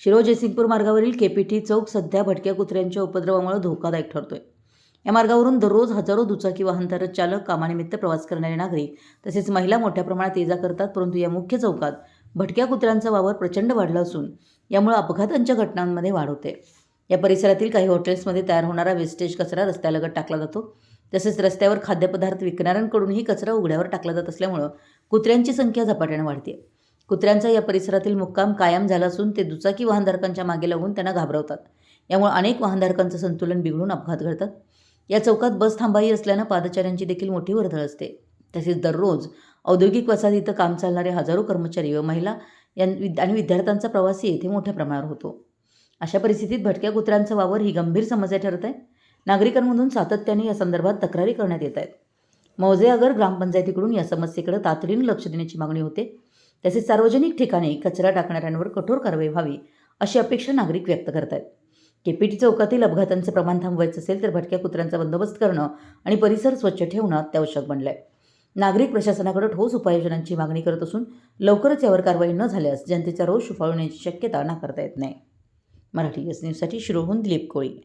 शिरोळ जयसिंगपूर मार्गावरील केपीटी चौक सध्या भटक्या कुत्र्यांच्या उपद्रवामुळे धोकादायक ठरतोय. या मार्गावरून दररोज हजारो दुचाकी वाहनधारक चालक कामानिमित्त प्रवास करणारे नागरिक तसेच महिला मोठ्या प्रमाणात ये जा करतात परंतु या मुख्य चौकात भटक्या कुत्र्यांचा वावर प्रचंड वाढला असून यामुळे अपघातांच्या घटनांमध्ये वाढ होते. या परिसरातील काही हॉटेल्समध्ये तयार होणारा वेस्टेज कचरा रस्त्यालगत टाकला जातो. तसेच रस्त्यावर खाद्यपदार्थ विकणाऱ्यांकडूनही कचरा उघड्यावर टाकला जात असल्यामुळं कुत्र्यांची संख्या झपाट्याने वाढते कुत्र्यांचा या परिसरातील मुक्काम कायम झाला असून ते दुचाकी वाहनधारकांच्या मागे लागून त्यांना घाबरवतात. यामुळे अनेक वाहनधारकांचं संतुलन बिघडून अपघात घडतात. या चौकात बस थांबाई असल्यानं पादचाऱ्यांची देखील मोठी वर्दळ असते. तसेच दररोज औद्योगिक वसाहतीत काम चालणारे हजारो कर्मचारी व महिला यां आणि विद्यार्थ्यांचा प्रवासी येथे मोठ्या प्रमाणावर होतो. अशा परिस्थितीत भटक्या कुत्र्यांचा वावर ही गंभीर समस्या ठरत आहे. नागरिकांमधून सातत्याने या संदर्भात तक्रारी करण्यात येत आहेत. मौजे अगर ग्रामपंचायतीकडून या समस्येकडे तातडीने लक्ष देण्याची मागणी होते. तसेच सार्वजनिक ठिकाणी कचरा टाकणाऱ्यांवर कठोर कारवाई व्हावी अशी अपेक्षा नागरिक व्यक्त करत आहेत केपीटी चौकातील अपघातांचे प्रमाण थांबवायचं असेल तर भटक्या कुत्र्यांचा बंदोबस्त करणं आणि परिसर स्वच्छ ठेवणं अत्यावश्यक बनलं आहे नागरिक प्रशासनाकडे ठोस उपाययोजनांची मागणी करत असून लवकरच यावर कारवाई न झाल्यास जनतेचा रोष उफाळण्याची शक्यता नाकारता येत नाही. मराठी एस न्यूजसाठी शिरोहून दिलीप कोळी.